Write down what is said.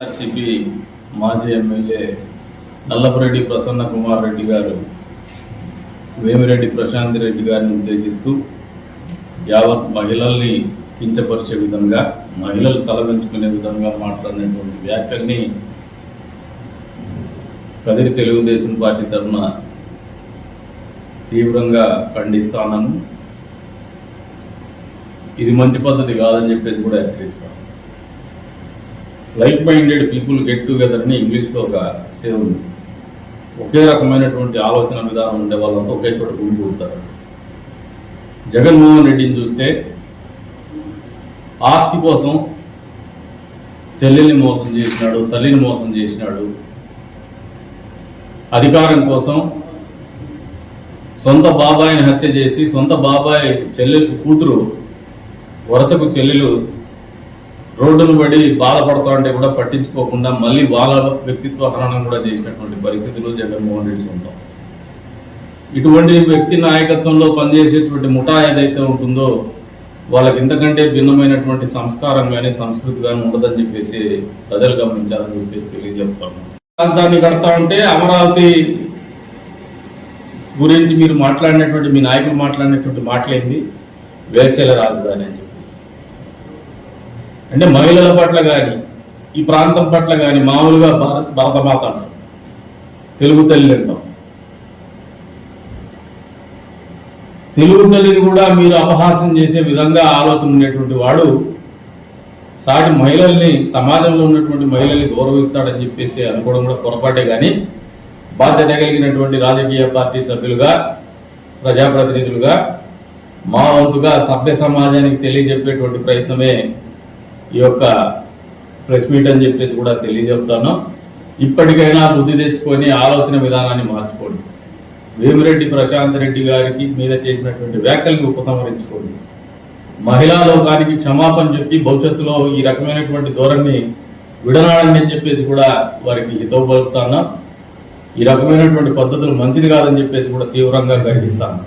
RCP మాజీ MLA Nallapureddy Prasanna Kumar Reddy గారు వేమిరెడ్డి ప్రశాంత్ రెడ్డి గారిని ఉద్దేశిస్తూ యావత్ మహిళల్ని కించపరిచే విధంగా మహిళలు తలదించుకునే విధంగా మాట్లాడినటువంటి వ్యాఖ్యల్ని కదిరి తెలుగుదేశం పార్టీ తరఫున తీవ్రంగా ఖండిస్తానను ఇది మంచి పద్ధతి కాదని చెప్పేసి కూడా హెచ్చరిస్తాను లైక్ మైండెడ్ పీపుల్ గెట్ టుగెదర్ని ఇంగ్లీష్లో ఒక సేవ్ ఉంది. ఒకే రకమైనటువంటి ఆలోచన విధానం ఉండే వాళ్ళంతా ఒకే చోట గుమికూడతారు. జగన్మోహన్ రెడ్డిని చూస్తే ఆస్తి కోసం చెల్లెల్ని మోసం చేసినాడు తల్లిని మోసం చేసినాడు అధికారం కోసం సొంత బాబాయిని హత్య చేసి సొంత బాబాయ్ చెల్లెలు కూతురు వరుసకు చెల్లెలు రోడ్డును పడి బాధపడతా ఉంటే కూడా పట్టించుకోకుండా మళ్ళీ వాళ్ళ వ్యక్తిత్వ హరణం కూడా చేసినటువంటి పరిస్థితులు జగన్మోహన్ రెడ్డి సొంతం. ఇటువంటి వ్యక్తి నాయకత్వంలో పనిచేసేటువంటి ముఠా ఏదైతే ఉంటుందో వాళ్ళకి ఇంతకంటే భిన్నమైనటువంటి సంస్కారం కానీ సంస్కృతి కానీ ఉండదని చెప్పేసి ప్రజలు గమనించాలని చెప్పేసి తెలియజెప్తాను రాజధాని కడతా ఉంటే అమరావతి గురించి మీరు మాట్లాడినటువంటి మీ నాయకులు మాట్లాడినటువంటి మాటలేంది? వేసేల రాజధాని అని అంటే మహిళల పట్ల కానీ ఈ ప్రాంతం పట్ల కానీ మామూలుగా భారత భరతమాత అంటాం తెలుగు తల్లి అంటాం. తెలుగు తల్లిని కూడా మీరు అపహాసం చేసే విధంగా ఆలోచన ఉండేటువంటి వాడు సాటి మహిళల్ని సమాజంలో ఉన్నటువంటి మహిళల్ని గౌరవిస్తాడని చెప్పేసి అనుకోవడం కూడా పొరపాటే కానీ బాధ్యత కలిగినటువంటి రాజకీయ పార్టీ సభ్యులుగా ప్రజాప్రతినిధులుగా మా వంతుగా సభ్య సమాజానికి తెలియజెప్పేటువంటి ప్రయత్నమే ఈ యొక్క ప్రెస్ మీట్ అని చెప్పేసి కూడా తెలియజెప్తాను ఇప్పటికైనా బుద్ధి తెచ్చుకొని ఆలోచన విధానాన్ని మార్చుకోండి. వేమిరెడ్డి ప్రశాంత్ రెడ్డి గారికి మీద చేసినటువంటి వ్యాఖ్యలను ఉపసంహరించుకోండి. మహిళా లోకానికి క్షమాపణ చెప్పి భవిష్యత్తులో ఈ రకమైనటువంటి ధోరణి విడనాడండి అని చెప్పేసి కూడా వారికి హితవు పలుకుతాను. ఈ రకమైనటువంటి పద్ధతులు మంచిది కాదని చెప్పేసి కూడా తీవ్రంగా ఖండిస్తాను.